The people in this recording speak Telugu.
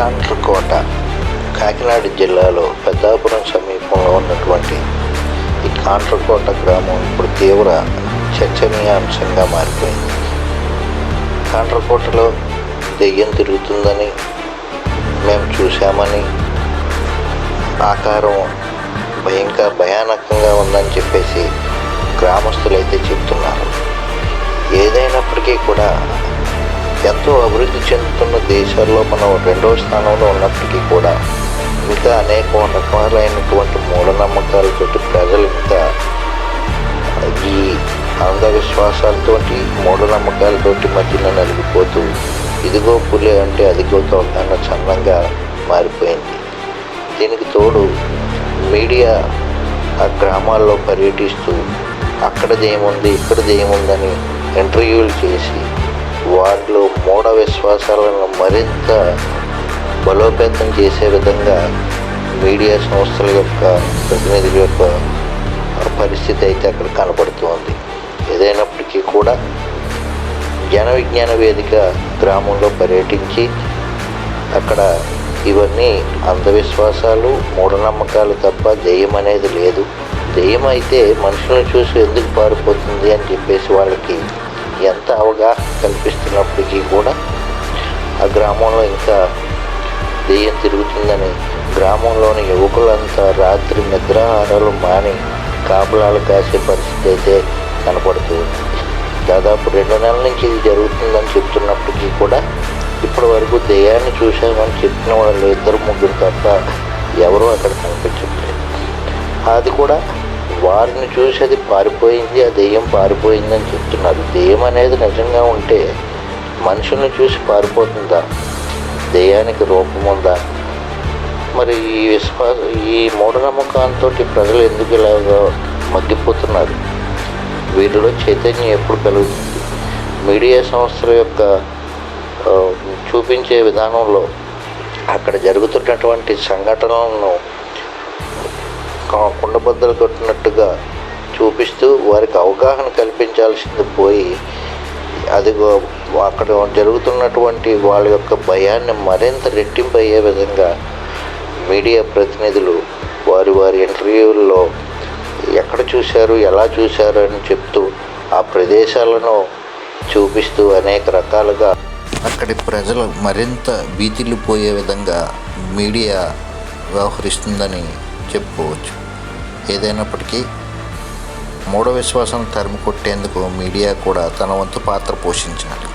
కాంట్రకోట కాకినాడ జిల్లాలో పెద్దాపురం సమీపంలో ఉన్నటువంటి ఈ కాంట్రకోట గ్రామం ఇప్పుడు తీవ్ర చర్చనీయాంశంగా మారిపోయింది. కాంట్రకోటలో దెయ్యం తిరుగుతుందని మేము చూసామని ఆకారం భయంకర భయానకంగా ఉందని చెప్పేసి గ్రామస్తులైతే చెప్తున్నారు. ఏదైనప్పటికీ కూడా ఎంతో అభివృద్ధి చెందుతున్న దేశాల్లో మనం రెండవ స్థానంలో ఉన్నప్పటికీ కూడా ఇంకా అనేక రకాలైనటువంటి మూఢనమ్మకాలతోటి ప్రజలు ఇంకా ఈ అంధవిశ్వాసాలతోటి మూఢనమ్మకాలతోటి మధ్యన నలిగిపోతూ ఇదిగో పులి అంటే అదిగో తోక చందంగా మారిపోయింది. దీనికి తోడు మీడియా ఆ గ్రామాల్లో పర్యటిస్తూ అక్కడ ఏముంది ఇక్కడ ఏముందని ఇంటర్వ్యూలు చేసి వారిలో మూఢ విశ్వాసాలను మరింత బలోపేతం చేసే విధంగా మీడియా సంస్థల యొక్క ప్రతినిధుల యొక్క పరిస్థితి అయితే అక్కడ కనపడుతోంది ఏదైనప్పటికీ కూడా జన విజ్ఞాన వేదిక గ్రామంలో పర్యటించి అక్కడ ఇవన్నీ అంధవిశ్వాసాలు మూఢనమ్మకాలు తప్ప దెయ్యం అనేది లేదు. దెయ్యం అయితే మనుషులను చూసి ఎందుకు పారిపోతుంది అని చెప్పేసి వాళ్ళకి ఎంత అవగాహన కల్పిస్తున్నప్పటికీ కూడా ఆ గ్రామంలో ఇంకా దెయ్యం తిరుగుతుందని గ్రామంలోని యువకులంతా రాత్రి నిద్రాహారాలు మాని కాపులాలు కాసే పరిస్థితి అయితే కనపడుతుంది దాదాపు రెండు నెలల నుంచి ఇది జరుగుతుందని చెప్తున్నప్పటికీ కూడా ఇప్పటి వరకు దెయ్యాన్ని చూశామని చెప్పిన వాళ్ళు ఇద్దరు ముగ్గురు తప్ప ఎవరూ అక్కడ కనిపించట్లేదు. అది కూడా వారిని చూసి అది పారిపోయింది ఆ దెయ్యం పారిపోయిందని చెప్తున్నారు. దెయ్యం అనేది నిజంగా ఉంటే మనుషుల్ని చూసి పారిపోతుందా? దెయ్యానికి రూపం ఉందా? మరి ఈ విశ్వాస ఈ మూఢనమ్మకాలతో ప్రజలు ఎందుకు ఇలాగ మగ్గిపోతున్నారు? వీటిలో చైతన్యం ఎప్పుడు కలుగుతుంది? మీడియా సంస్థల యొక్క చూపించే విధానంలో అక్కడ జరుగుతున్నటువంటి సంఘటనలను కుండబద్దలు కొట్టినట్టుగా చూపిస్తూ వారికి అవగాహన కల్పించాల్సింది పోయి అదిగో అక్కడ జరుగుతున్నటువంటి వాళ్ళ యొక్క భయాన్ని మరింత రెట్టింపు అయ్యే విధంగా మీడియా ప్రతినిధులు వారి వారి ఇంటర్వ్యూల్లో ఎక్కడ చూశారు ఎలా చూశారు అని చెప్తూ ఆ ప్రదేశాలను చూపిస్తూ అనేక రకాలుగా అక్కడి ప్రజలు మరింత భీతిల్లిపోయే విధంగా మీడియా వ్యవహరిస్తుందని చెప్పుకోవచ్చు. ఏదైనప్పటికీ మూఢ విశ్వాసం తరిమి కొట్టేందుకు మీడియా కూడా తన వంతు పాత్ర పోషించాలి